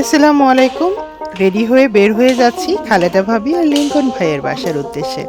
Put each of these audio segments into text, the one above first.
আসসালামু আলাইকুম। রেডি হয়ে বের হয়ে যাচ্ছি খালেদা ভাবি আর লিঙ্কন ভাইয়ের বাসার উদ্দেশ্যে।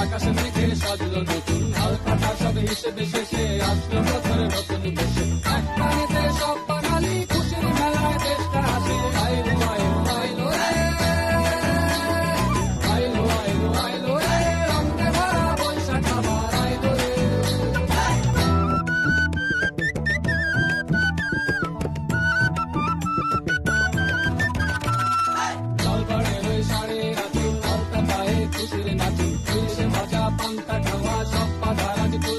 আকাশের দিকে সাজলো নতুন হালকা সব হিসেবে শেষে আসলো বছর নতুন দেশে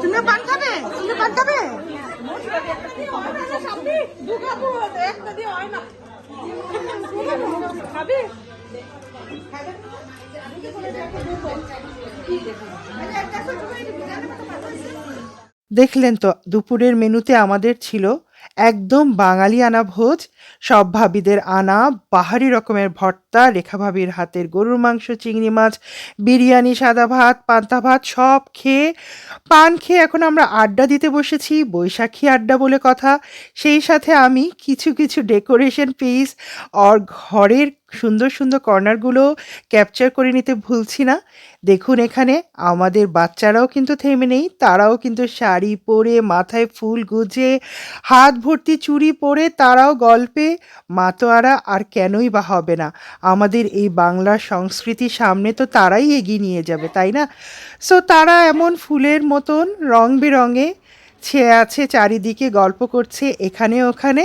তুমি পান খাবে? তুমি পান খাবে? দেখলেন তো দুপুরের মেনুতে আমাদের ছিল একদম বাঙালি আনা ভোজ সব ভাবিদের আনা, বাহারি রকমের ভর্তা, রেখা ভাবির হাতের গরুর মাংস, চিংড়ি মাছ, বিরিয়ানি, সাদা ভাত, পান্তা ভাত, সব খেয়ে, পান খেয়ে এখন আমরা আড্ডা দিতে বসেছি, বৈশাখী আড্ডা বলে কথা। সেই সাথে আমি কিছু কিছু ডেকোরেশন পিস আর ঘরের সুন্দর সুন্দর কর্নারগুলো ক্যাপচার করে নিতে ভুলছি না। দেখুন এখানে, আমাদের বাচ্চারাও কিন্তু থেমে নেই, তারাও কিন্তু শাড়ি পরে, মাথায় ফুল গুজে, হাত ভর্তি চুড়ি পরে তারাও গল্পে মাতোয়ারা আর কেনই বা হবে না। আমাদের এই বাংলা সংস্কৃতি সামনে তো তারাই এগিয়ে নিয়ে যাবে, তাই না? সো তারা এমন ফুলের মতন রং বেরঙে ছেয়ে আছে, চারিদিকে গল্প করছে, এখানে ওখানে।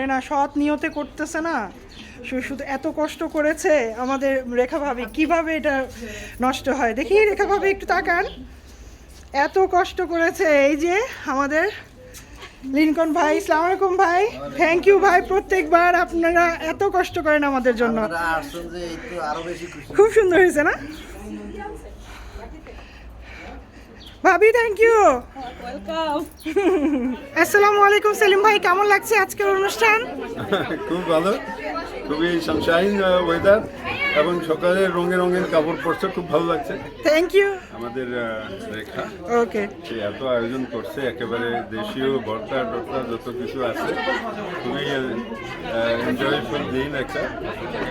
আরে না সৎ নিয়তে করতেছে না। শুধু এত কষ্ট করেছে আমাদের রেখা ভাবি কীভাবে এটা নষ্ট হয়? দেখি রেখা ভাবি একটু তাকান। এত কষ্ট করেছে এই যে আমাদের লিনকন ভাই সালাম আলাইকুম ভাই। থ্যাংক ইউ ভাই প্রত্যেকবার আপনারা এত কষ্ট করেন আমাদের জন্য। খুব সুন্দর হয়েছে না? ভাবি থ্যাংক ইউ আসসালামু আলাইকুম সেলিম ভাই কেমন লাগছে আজকের অনুষ্ঠান? খুব ভালো। খুবই সানশাইন ওয়েদার এবং সকালে রঙে রঙের কাপড় পরছে খুব ভালো লাগছে। থ্যাংক ইউ আমাদের রেখা ওকে সে এত আয়োজন করছে একেবারে দেশীয় ভর্তা টর্তা যত কিছু আছে। খুবই এনজয়ফুল দিন একটা।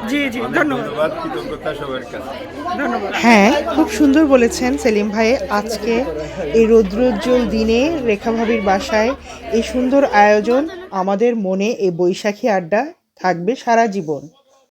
জি জি ধন্যবাদ। কৃতজ্ঞতা সবার কাছে। হ্যাঁ খুব সুন্দর বলেছেন সেলিম ভাই আজকে এই রৌদ্রোজ্জ্বল দিনে রেখা ভাবির বাসায় এই সুন্দর আয়োজন আমাদের মনে এই বৈশাখী আড্ডা থাকবে সারা জীবন।